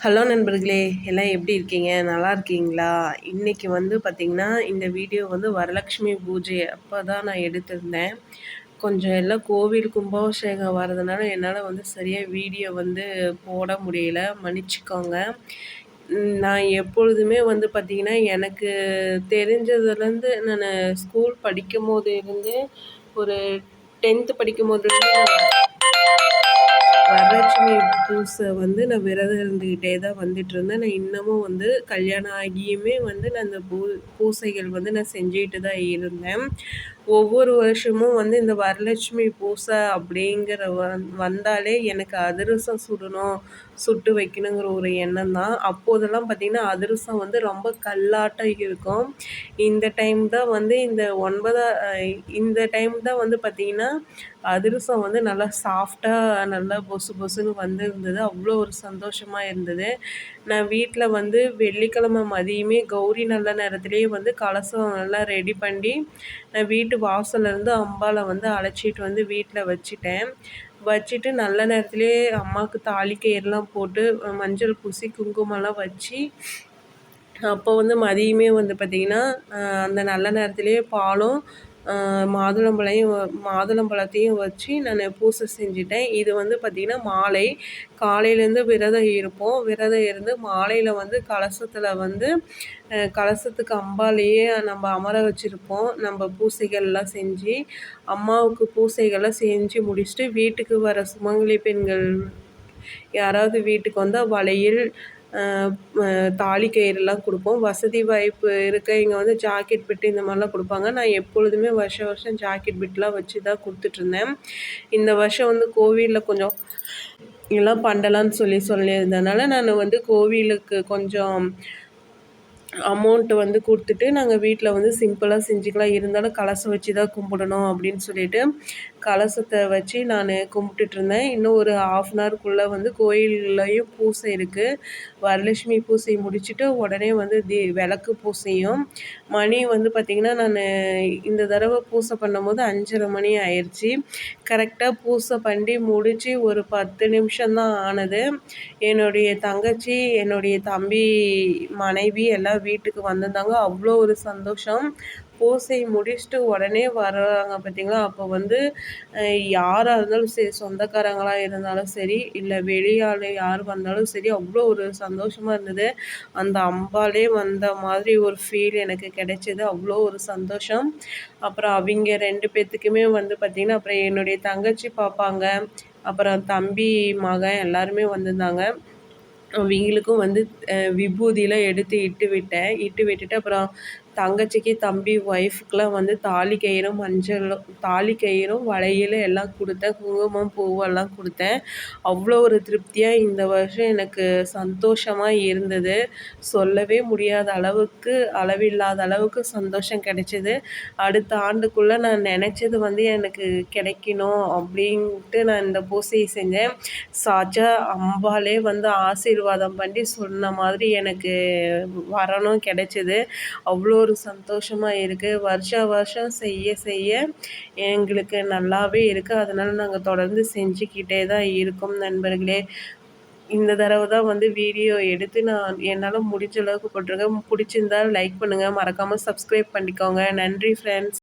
Hello நண்பர்களே எல்லாம் எப்படி இருக்கீங்க? நல்லா இருக்கீங்களா? இன்றைக்கி வந்து பார்த்திங்கன்னா இந்த வீடியோ வந்து வரலட்சுமி பூஜை. அப்போ தான் நான் எடுத்திருந்தேன். கொஞ்சம் எல்லாம் கோவில் கும்பாபிஷேகம் வர்றதுனால என்னால் வந்து சரியாக வீடியோ வந்து போட முடியல. மன்னிச்சிக்கோங்க. நான் எப்பொழுதுமே வந்து பார்த்திங்கன்னா எனக்கு தெரிஞ்சதுலேருந்து நான் ஸ்கூல் படிக்கும் போது இருந்து ஒரு டென்த்து படிக்கும் போதுலேருந்து வரலட்சுமி பூசை வந்து நான் விரதம் இருந்துக்கிட்டே தான் வந்துட்டுருந்தேன். நான் இன்னமும் வந்து கல்யாணம் ஆகியுமே வந்து நான் அந்த பூ பூசைகள் வந்து நான் செஞ்சுக்கிட்டு தான் இருந்தேன். ஒவ்வொரு வருஷமும் வந்து இந்த வரலட்சுமி பூசை அப்படிங்கிற வந் வந்தாலே எனக்கு அதிரசம் சுடணும் சுட்டு வைக்கணுங்கிற ஒரு எண்ணம் தான். அப்போதெல்லாம் பார்த்திங்கன்னா அதிரசம் வந்து ரொம்ப கல்லாட்டம் இருக்கும். இந்த டைம் தான் வந்து இந்த ஒன்பதா இந்த டைம் தான் வந்து பார்த்திங்கன்னா அதிரசம் வந்து நல்லா சாஃப்டாக நல்லா பொசு பொசுன்னு வந்திருந்தது. அவ்வளோ ஒரு சந்தோஷமாக இருந்தது. நான் வீட்டில் வந்து வெள்ளிக்கிழமை மதியமே கௌரி நல்ல நேரத்துலேயே வந்து கலசம் நல்லா ரெடி பண்ணி நான் வீட்டு வாசல்லேருந்து அம்பாவை வந்து அழைச்சிட்டு வந்து வீட்டில் வச்சுட்டேன். வச்சுட்டு நல்ல நேரத்துலேயே அம்மாவுக்கு தாலி கயிறுலாம் போட்டு மஞ்சள் பூசி குங்குமம்லாம் வச்சு அப்போ வந்து மதியமே வந்து பார்த்திங்கன்னா அந்த நல்ல நேரத்துலேயே பாலும் மாதுளம்பழையும் மாதுளம்பழத்தையும் வச்சு நான் பூஜை செஞ்சுட்டேன். இது வந்து பார்த்திங்கன்னா மாலை. காலையிலேருந்து விரதம் இருப்போம். விரதம் இருந்து மாலையில் வந்து கலசத்தில் வந்து கலசத்துக்கு அம்பாலேயே நம்ம அமர வச்சுருப்போம். நம்ம பூசைகள்லாம் செஞ்சு அம்மாவுக்கு பூசைகள்லாம் செஞ்சு முடிச்சுட்டு வீட்டுக்கு வர சுமங்கலி பெண்கள் யாராவது வீட்டுக்கு வந்தால் வளையல் தாலி கயிறுலாம் கொடுப்போம். வசதி வாய்ப்பு இருக்க இங்கே வந்து ஜாக்கெட் பிட்டு இந்த மாதிரிலாம் கொடுப்பாங்க. நான் எப்பொழுதுமே வருஷம் வருஷம் ஜாக்கெட் பிட்லாம் வச்சு தான் கொடுத்துட்ருந்தேன். இந்த வருஷம் வந்து கோவிலில் கொஞ்சம் எல்லாம் பண்ணலான்னு சொல்லி சொல்லியிருந்தனால நான் வந்து கோவிலுக்கு கொஞ்சம் அமௌண்ட்டு வந்து கொடுத்துட்டு நாங்கள் வீட்டில் வந்து சிம்பிளாக செஞ்சுக்கலாம். இருந்தாலும் கலசம் வச்சு தான் கும்பிடணும் அப்படின்னு சொல்லிட்டு கலசத்தை வச்சு நான் கும்பிட்டுட்ருந்தேன் இன்னும் ஒரு ஆஃப் அன் ஹவருக்குள்ளே வந்து கோயில்லையும் பூசை இருக்குது வரலட்சுமி பூசை முடிச்சுட்டு உடனே வந்து தி விளக்கு பூசையும். மணி வந்து பார்த்திங்கன்னா நான் இந்த தடவை பூசை பண்ணும்போது அஞ்சரை மணி ஆயிடுச்சு கரெக்டாக பூசை பண்ணி முடித்து ஒரு பத்து நிமிஷம்தான் ஆனது. என்னுடைய தங்கச்சி என்னுடைய தம்பி மனைவி எல்லாம் வீட்டுக்கு வந்திருந்தாங்க. அவ்வளோ ஒரு சந்தோஷம். பூசை முடிச்சுட்டு உடனே வர்றாங்க பார்த்தீங்களா? அப்போ வந்து யாராக இருந்தாலும் சரி சொந்தக்காரங்களாக இருந்தாலும் சரி இல்லை வெளியால் யார் வந்தாலும் சரி அவ்வளோ ஒரு சந்தோஷமாக இருந்தது. அந்த அம்பாலே வந்த மாதிரி ஒரு ஃபீல் எனக்கு கிடைச்சிது. அவ்வளோ ஒரு சந்தோஷம். அப்புறம் அவங்க ரெண்டு பேர்த்துக்குமே வந்து பார்த்திங்கன்னா அப்புறம் என்னுடைய தங்கச்சி பார்ப்பாங்க அப்புறம் தம்பி மகன் எல்லாருமே வந்திருந்தாங்க. அவங்களுக்கும் வந்து விபூதியெலாம் எடுத்து இட்டு விட்டேன். இட்டு விட்டுட்டு அப்புறம் தங்கச்சிக்கு தம்பி ஒய்ஃபுக்கெலாம் வந்து தாலி கயிறும் மஞ்சளும் தாலி கயிறும் வளையல் எல்லாம் கொடுத்தேன். குங்குமம் பூவெல்லாம் கொடுத்தேன். அவ்வளோ ஒரு திருப்தியாக இந்த வருஷம் எனக்கு சந்தோஷமாக இருந்தது. சொல்லவே முடியாத அளவுக்கு அளவில்லாத அளவுக்கு சந்தோஷம் கிடைச்சிது. அடுத்த ஆண்டுக்குள்ளே நான் நினச்சது வந்து எனக்கு கிடைக்கணும் அப்படின்ட்டு நான் இந்த பூசையை செஞ்சேன். சாச்சா அம்பாலே வந்து ஆசீர்வாதம் பண்ணி சொன்ன மாதிரி எனக்கு வரணும் கிடைச்சிது. அவ்வளோ ஒரு சந்தோஷமாக இருக்குது வருஷா வருஷம் செய்ய செய்ய எங்களுக்கு நல்லாவே இருக்குது அதனால் நாங்கள் தொடர்ந்து செஞ்சுக்கிட்டே தான் இருக்கோம் நண்பர்களே. இந்த தடவை தான் வந்து வீடியோ எடுத்து நான் என்னால் முடிஞ்ச அளவுக்கு போட்டிருக்கேன். பிடிச்சிருந்தா லைக் பண்ணுங்கள் மறக்காமல் சப்ஸ்கிரைப் பண்ணிக்கோங்க. நன்றி ஃப்ரெண்ட்ஸ்